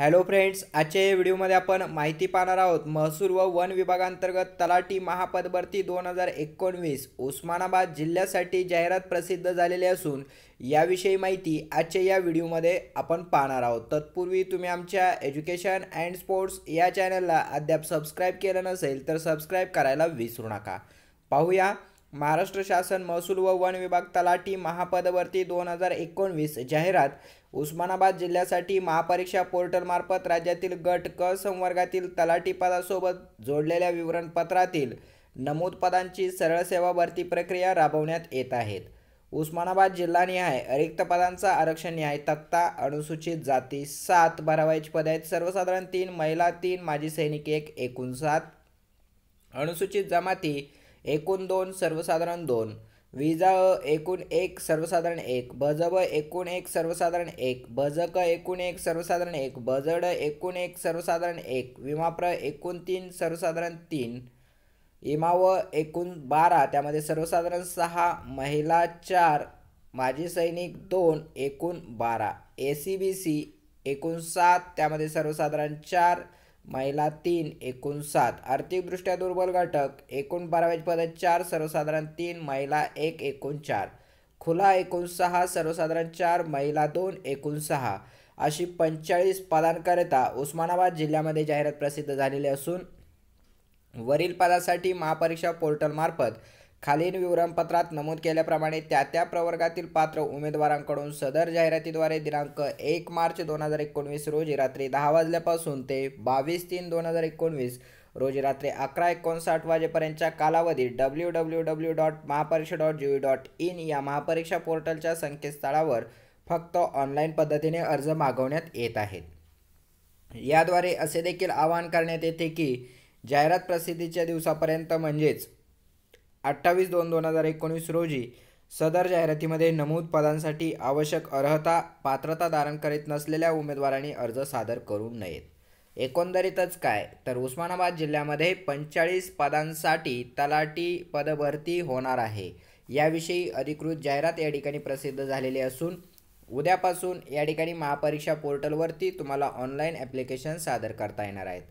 Hello friends आजच्या या व्हिडिओमध्ये आपण माहिती पाहणार आहोत महसूल व वन विभागांतर्गत तलाठी महापद भरती दोन हजार एकोणवीस उस्मानाबाद जिल्ह्यासाठी जाहिरात प्रसिद्ध झालेली असून याविषयी माहिती आजच्या या व्हिडिओमध्ये आपण पाहणार आहोत. तत्पूर्वी तुम्ही आमच्या एज्युकेशन अँड स्पोर्ट्स या चॅनलला अद्याप सबस्क्राईब केलं नसेल तर सबस्क्राईब करायला विसरू नका. पाहूया महाराष्ट्र शासन महसूल व वन विभाग तलाठी महापदवर्ती दोन हजार एकोणवीस जाहिरात. उस्मानाबाद जिल्ह्यासाठी महापरीक्षा पोर्टलमार्फत राज्यातील गट क संवर्गातील तलाठी पदासोबत जोडलेल्या विवरणपत्रातील नमूद पदांची सरळ सेवा भरती प्रक्रिया राबवण्यात येत आहेत. उस्मानाबाद जिल्हानिहाय रिक्त पदांचा आरक्षण न्याय तक्ता अनुसूचित जाती सात भरावायची पदे आहेत. सर्वसाधारण तीन महिला तीन माजी सैनिक एक एकूण सात. अनुसूचित जमाती एकूण दोन सर्वसाधारण दोन. विजा अ एकूण एक सर्वसाधारण एक. बजब एकूण एक सर्वसाधारण एक. बजक एकूण एक सर्वसाधारण एक. बजड एकूण एक सर्वसाधारण एक. विमाप्र एकूण तीन सर्वसाधारण तीन. इमाव एकूण बारा. त्यामध्ये सर्वसाधारण सहा महिला चार माजी सैनिक दोन एकूण बारा. ए सी बी सी एकूण सात. त्यामध्ये सर्वसाधारण चार महिला तीन एकूण सात. आर्थिकदृष्ट्या दुर्बल घटक एकूण बाराव्याचे पदक चार सर्वसाधारण तीन महिला एक एकूण चार. खुला एकूण सहा सर्वसाधारण चार महिला दोन एकूण सहा. अशी पंचेचाळीस पदांकरिता उस्मानाबाद जिल्ह्यामध्ये जाहिरात प्रसिद्ध झालेली असून वरील पदासाठी महापरीक्षा पोर्टलमार्फत खालील विवरणपत्रात नमूद केल्याप्रमाणे त्या त्या प्रवर्गातील पात्र उमेदवारांकडून सदर जाहिरातीद्वारे दिनांक एक मार्च दोन हजार एकोणवीस रोजी रात्री दहा वाजल्यापासून ते बावीस तीन दोन हजार एकोणवीस रोजी रात्री अकरा एकोणसाठ वाजेपर्यंतच्या कालावधीत W W W dot Mahapariksha dot G dot in या महापरीक्षा पोर्टलच्या संकेतस्थळावर फक्त ऑनलाईन पद्धतीने अर्ज मागवण्यात येत आहेत. याद्वारे असे देखील आवाहन करण्यात येते की जाहिरात प्रसिद्धीच्या दिवसापर्यंत म्हणजेच अठ्ठावीस दोन दोन हजार एकोणीस रोजी सदर जाहिरातीमध्ये नमूद पदांसाठी आवश्यक अर्हता पात्रता धारण करीत नसलेल्या उमेदवारांनी अर्ज सादर करू नयेत. एकंदरीतच काय? तर उस्मानाबाद जिल्ह्यामध्ये पंचेचाळीस पदांसाठी तलाठी पदभरती होणार आहे. याविषयी अधिकृत जाहिरात या ठिकाणी प्रसिद्ध झालेली असून उद्यापासून या ठिकाणी महापरीक्षा पोर्टलवरती तुम्हाला ऑनलाईन ॲप्लिकेशन सादर करता येणार आहेत.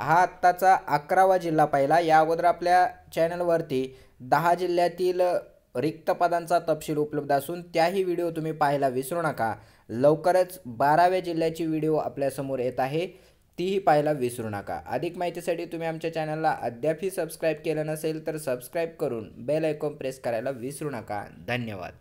हा आत्ताचा अकरावा जिल्हा पाहिला. या अगोदर आपल्या चॅनलवरती दहा जिल्ह्यातील रिक्त पदांचा तपशील उपलब्ध असून त्याही व्हिडिओ तुम्ही पाहायला विसरू नका. लवकरच बाराव्या जिल्ह्याची व्हिडिओ आपल्यासमोर येत आहे. तीही पाहायला विसरू नका. अधिक माहितीसाठी तुम्ही आमच्या चॅनलला अद्यापही सबस्क्राईब केलं नसेल तर सबस्क्राईब करून बेल ऐकॉन प्रेस करायला विसरू नका. धन्यवाद.